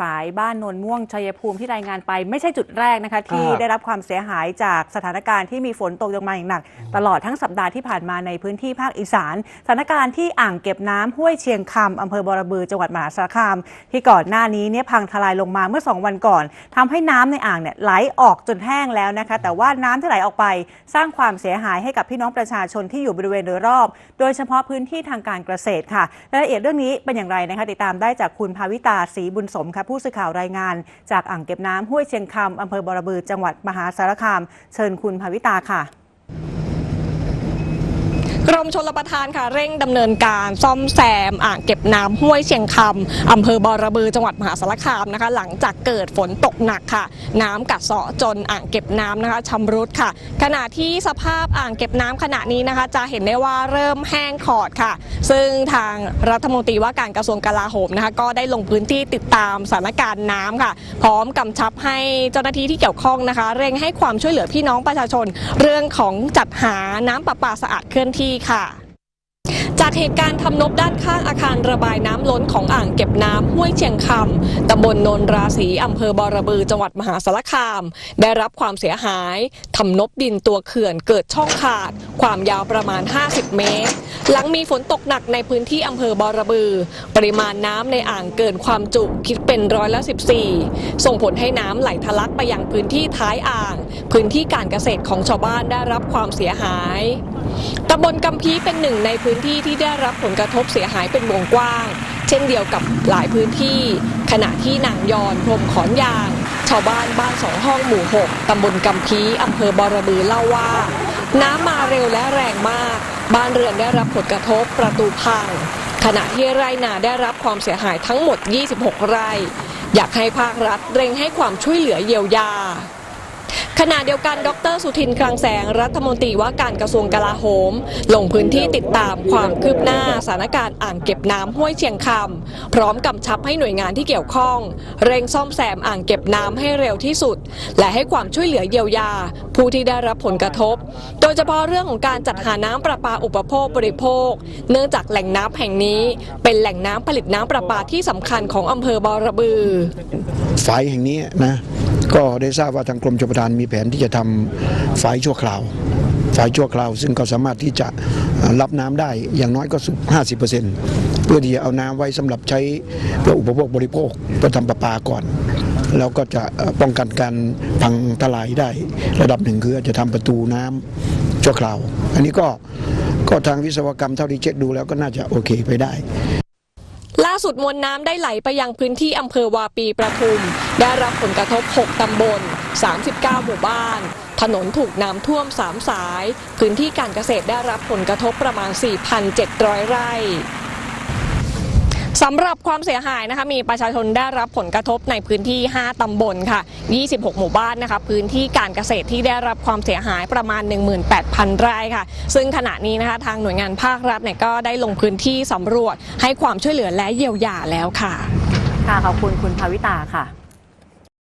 ฝายบ้านโนนม่วงชัยภูมิที่รายงานไป ไม่ใช่จุดแรกนะคะ ที่ครับได้รับความเสียหายจากสถานการณ์ที่มีฝนตกลงมาอย่างหนัก ตลอดทั้งสัปดาห์ที่ผ่านมาในพื้นที่ภาคอีสานสถานการณ์ที่อ่างเก็บน้ำห้วยเชียงคำอำเภอบอระบือจังหวัดมหาสารคาม ที่ก่อนหน้านี้เนี่ยพังทลายลงมาเมื่อ 2 วันก่อนทำให้น้ำในอ่างเนี่ยไหลออกจนแห้งแล้วนะคะ แต่ว่าน้ำที่ไหลออกไป สร้างความเสียหายให้กับพี่น้องประชาชนที่อยู่บริเวณโดยรอบ โดยเฉพาะพื้นที่ทางการเกษตรค่ะรายละเอียดเรื่องนี้เป็นอย่างไรนะคะติดตามได้จากคุณภาวิตาศรีบุญสมค่ะผู้สื่อข่าวรายงาน จากอ่างเก็บน้ำห้วยเชียงคำอำเภอบรบือจังหวัดมหาสารคาม เชิญคุณภาวิตาค่ะ กรมชลประทานค่ะเร่งดำเนินการซ่อมแซมอ่างเก็บน้ำห้วยเชียงคำอำเภอบอระบือจังหวัดมหาสารคามนะคะ หลังจากเกิดฝนตกหนักค่ะ น้ำกัดเซาะจนอ่างเก็บน้ำนะคะชำรุดค่ะ ขณะที่สภาพอ่างเก็บน้ำขณะนี้นะคะ จะเห็นได้ว่าเริ่มแห้งขอดค่ะ ซึ่งทางรัฐมนตรีว่าการกระทรวงกลาโหมนะคะ ก็ได้ลงพื้นที่ติดตามสถานการณ์น้ำค่ะ พร้อมกำชับให้เจ้าหน้าที่ที่เกี่ยวข้องนะคะ เร่งให้ความช่วยเหลือพี่น้องประชาชน เรื่องของจัดหาน้ำประปาสะอาดเคลื่อนที่ค่ะ จากเหตุการณ์ทำนบด้านข้างอาคารระบายน้ำล้นของอ่างเก็บน้ำห้วยเชียงคำตำบลโนนราศีอำเภอบอระบือจังหวัดมหาสารคาม ได้รับความเสียหายทำนบดินตัวเขื่อนเกิดช่องขาด ความยาวประมาณ 50 เมตร หลังมีฝนตกหนักในพื้นที่อำเภอบอระบือ ปริมาณน้ำในอ่างเกินความจุคิดเป็นร้อยละ 14 ส่งผลให้น้ำไหลทะลักไปยังพื้นที่ท้ายอ่าง พื้นที่การเกษตรของชาวบ้านได้รับความเสียหายตำบลกำพีเป็นหนึ่งในพื้นที่ที่ได้รับผลกระทบเสียหายเป็นวงกว้าง เช่นเดียวกับหลายพื้นที่ ขณะที่นางยอนพรมขอนยาง ชาวบ้านบ้านสองห้องหมู่ 6ตำบลกำพีอำเภอบอระบือเล่าว่า น้ำมาเร็วและแรงมาก บ้านเรือนได้รับผลกระทบประตูพัง ขณะที่ไร่นาได้รับความเสียหายทั้งหมด 26 ไร่ อยากให้ภาครัฐเร่งให้ความช่วยเหลือเยียวยา ขณะเดียวกันดรสุทินคลังแสงรัฐมนตรีว่าการกระทรวงกลาโหม ลงพื้นที่ติดตามความคืบหน้าสถานการณ์อ่างเก็บน้ำห้วยเชียงคำพร้อมกำชับให้หน่วยงานที่เกี่ยวข้อง เร่งซ่อมแซมอ่างเก็บน้ำให้เร็วที่สุด และให้ความช่วยเหลือเยียวยา ผู้ที่ได้รับผลกระทบ โดยเฉพาะเรื่องของการจัดหาน้ำประปาอุปโภคบริโภค เนื่องจากแหล่งน้ำแห่งนี้เป็นแหล่งน้ำผลิตน้ำประปาที่สำคัญของอำเภอบอระบือฝายแห่งนี้นะ ก็ได้ทราบว่าทางกรมชลประทานมีแผนที่จะทำฝายชั่วคราวฝายชั่วคราว ซึ่งก็สามารถที่จะรับน้ำได้อย่างน้อยก็สุด50%เพื่อที่จะเอาน้ำไว้สำหรับใช้เพื่ออุปโภคบริโภคเพื่อทำประปาก่อน แล้วก็จะป้องกันการพังทลายได้ระดับหนึ่งคืออาจจะทำประตูน้ำชั่วคราว อันนี้ก็ก็ทางวิศวกรรมเท่าที่เช็คดูแล้วก็น่าจะโอเคไปได้ ล่าสุดมวลน้ำได้ไหลไปยังพื้นที่อำเภอวาปีประทุม ได้รับผลกระทบ 6 ตำบล 39 หมู่บ้าน ถนนถูกน้ำท่วม 3 สาย พื้นที่การเกษตรได้รับผลกระทบประมาณ 4,700 ไร่ สำหรับความเสียหายนะคะมีประชาชนได้รับผลกระทบในพื้นที่ 5 ตำบลค่ะ 26 หมู่บ้านนะคะพื้นที่การเกษตรที่ได้รับความเสียหายประมาณ 18,000 ไร่ค่ะ ซึ่งขณะนี้นะคะทางหน่วยงานภาครัฐเนี่ยก็ได้ลงพื้นที่สำรวจให้ความช่วยเหลือและเยียวยาแล้วค่ะ ค่ะขอบคุณคุณภาวิตาค่ะ